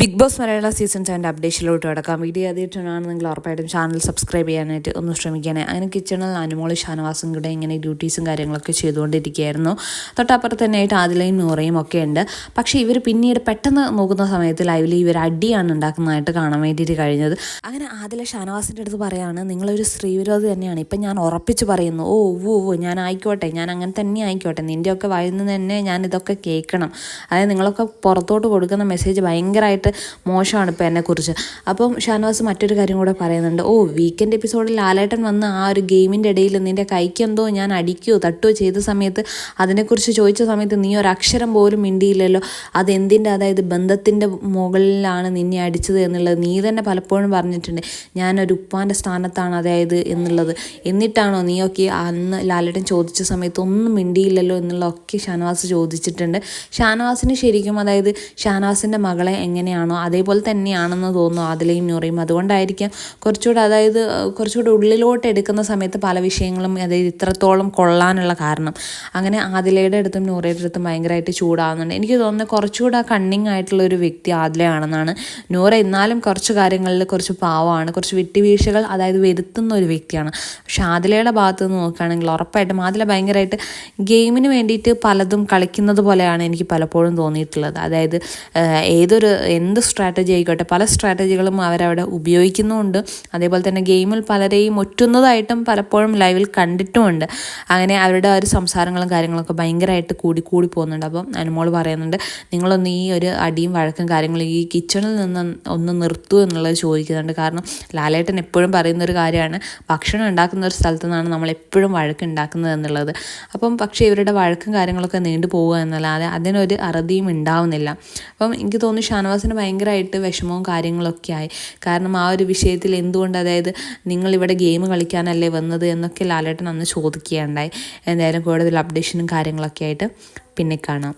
Big Boss മലയാള season സെവന്റെ അപ്ഡേഷനിലോട്ട് കിടക്കാം. വീഡിയോ ആദ്യമായിട്ടാണ് നിങ്ങൾ ഉറപ്പായിട്ടും ചാനൽ സബ്സ്ക്രൈബ് ചെയ്യാനായിട്ട് ഒന്ന് ശ്രമിക്കണേ. അങ്ങനെ കിച്ചണിൽ അനുമോളി ഷാനവാസും കൂടെ ഇങ്ങനെ ഡ്യൂട്ടീസും കാര്യങ്ങളൊക്കെ ചെയ്തുകൊണ്ടിരിക്കുകയായിരുന്നു. തൊട്ടപ്പുറത്ത് തന്നെയായിട്ട് ആദിലയും നൂറയും ഒക്കെ ഉണ്ട്. പക്ഷേ ഇവർ പിന്നീട് പെട്ടെന്ന് നോക്കുന്ന സമയത്ത് ലൈവിൽ ഇവർ അടിയാണ് ഉണ്ടാക്കുന്നതായിട്ട് കാണാൻ വേണ്ടിയിട്ട് കഴിഞ്ഞത്. അങ്ങനെ ആദില ഷാനവാസിന്റെ അടുത്ത് പറയാണ് നിങ്ങളൊരു സ്ത്രീവിരോധി തന്നെയാണ്. ഇപ്പം ഞാൻ ഉറപ്പിച്ച് പറയുന്നു. ഓ ഓ ഓ ഞാൻ ആയിക്കോട്ടെ ഞാൻ അങ്ങനെ തന്നെ ആയിക്കോട്ടെ. നിന്റെയൊക്കെ വായിൽ നിന്ന് തന്നെ ഞാൻ ഇതൊക്കെ കേൾക്കണം. അതായത് നിങ്ങളൊക്കെ പുറത്തോട്ട് കൊടുക്കുന്ന മെസ്സേജ് ഭയങ്കരമായിട്ട് മോശമാണ് ഇപ്പോൾ എന്നെക്കുറിച്ച് അപ്പം ഷാനവാസ് മറ്റൊരു കാര്യം കൂടെ പറയുന്നുണ്ട്. ഓ വീക്കെൻഡ് എപ്പിസോഡിൽ ലാലേട്ടൻ വന്ന് ആ ഒരു ഗെയിമിന്റെ ഇടയിൽ നിന്റെ കൈക്കെന്തോ ഞാൻ അടിക്കുകയോ തട്ടുകയോ ചെയ്ത സമയത്ത് അതിനെക്കുറിച്ച് ചോദിച്ച സമയത്ത് നീ ഒരു അക്ഷരം പോലും മിണ്ടിയില്ലല്ലോ. അതെന്തിന്റെ അതായത് ബന്ധത്തിന്റെ മുകളിലാണ് നിന്നെ അടിച്ചത് എന്നുള്ളത് നീ തന്നെ പലപ്പോഴും പറഞ്ഞിട്ടുണ്ട്. ഞാനൊരു ഉപ്പാന്റെ സ്ഥാനത്താണ് അതായത് എന്നുള്ളത്. എന്നിട്ടാണോ നീ നീയൊക്കെ അന്ന് ലാലേട്ടൻ ചോദിച്ച സമയത്ത് ഒന്നും മിണ്ടിയില്ലല്ലോ എന്നുള്ളതൊക്കെ ഷാനവാസ് ചോദിച്ചിട്ടുണ്ട്. ഷാനവാസിന് ശരിക്കും അതായത് ഷാനവാസിന്റെ മകളെ എങ്ങനെയാണോ അതേപോലെ തന്നെയാണെന്ന് തോന്നുന്നു അതിലെയും നൂറയും. അതുകൊണ്ടായിരിക്കാം കുറച്ചുകൂടെ അതായത് കുറച്ചുകൂടെ ഉള്ളിലോട്ട് എടുക്കുന്ന സമയത്ത് പല വിഷയങ്ങളും അതായത് ഇത്രത്തോളം കൊള്ളാനുള്ള കാരണം. അങ്ങനെ ആദിലയുടെ അടുത്തും നൂറയുടെ അടുത്തും ഭയങ്കരമായിട്ട് ചൂടാവുന്നുണ്ട്. എനിക്ക് തോന്നുന്നത് കുറച്ചുകൂടെ കണ്ണിങ് ആയിട്ടുള്ള ഒരു വ്യക്തി ആദിലയാണെന്നാണ്. നൂറ എന്നാലും കുറച്ച് കാര്യങ്ങളിൽ കുറച്ച് പാവമാണ്. കുറച്ച് വിട്ടുവീഴ്ചകൾ അതായത് വരുത്തുന്ന ഒരു വ്യക്തിയാണ്. പക്ഷെ ആദിലയുടെ ഭാഗത്ത് നിന്ന് നോക്കുകയാണെങ്കിൽ ഉറപ്പായിട്ടും ആദില ഭയങ്കരമായിട്ട് ഗെയിമിന് വേണ്ടിയിട്ട് പലതും കളിക്കുന്നത് പോലെയാണ് എനിക്ക് പലപ്പോഴും തോന്നിയിട്ടുള്ളത്. അതായത് ഏതൊരു എന്ത് സ്ട്രാറ്റജി ആയിക്കോട്ടെ പല സ്ട്രാറ്റജികളും അവരവിടെ ഉപയോഗിക്കുന്നുമുണ്ട്. അതേപോലെ തന്നെ ഗെയിമിൽ പലരെയും ഒറ്റുന്നതായിട്ടും പലപ്പോഴും ലൈവിൽ കണ്ടിട്ടുമുണ്ട്. അങ്ങനെ അവരുടെ ഒരു സംസാരങ്ങളും കാര്യങ്ങളൊക്കെ ഭയങ്കരമായിട്ട് കൂടി കൂടി പോകുന്നുണ്ട്. അപ്പം അനുമോൾ പറയുന്നുണ്ട് നിങ്ങളൊന്ന് ഈ ഒരു അടിയും വഴക്കും കാര്യങ്ങളും ഈ കിച്ചണിൽ നിന്ന് ഒന്ന് നിർത്തൂ എന്നുള്ളത് ചോദിക്കുന്നുണ്ട്. കാരണം ലാലേട്ടൻ എപ്പോഴും പറയുന്ന ഒരു കാര്യമാണ് ഭക്ഷണം ഉണ്ടാക്കുന്ന ഒരു സ്ഥലത്ത് നിന്നാണ് നമ്മൾ എപ്പോഴും വഴക്ക് ഉണ്ടാക്കുന്നത് എന്നുള്ളത്. അപ്പം പക്ഷേ ഇവരുടെ വഴക്കും കാര്യങ്ങളൊക്കെ നീണ്ടു പോവുക എന്നല്ലാതെ അതിനൊരു അറുതിയും ഉണ്ടാവുന്നില്ല. അപ്പം എനിക്ക് തോന്നുന്നു ഷാനവാസിന് ഭയങ്കരമായിട്ട് വിഷമവും കാര്യങ്ങളൊക്കെ ആയി. കാരണം ആ ഒരു വിഷയത്തിൽ എന്തുകൊണ്ട് അതായത് നിങ്ങളിവിടെ ഗെയിം കളിക്കാനല്ലേ വന്നത് എന്നൊക്കെ ലാലേട്ടൻ അന്ന് ചോദിക്കുകയുണ്ടായി. എന്തായാലും കൂടുതൽ അപ്ഡേഷനും കാര്യങ്ങളൊക്കെ ആയിട്ട് പിന്നെ കാണാം.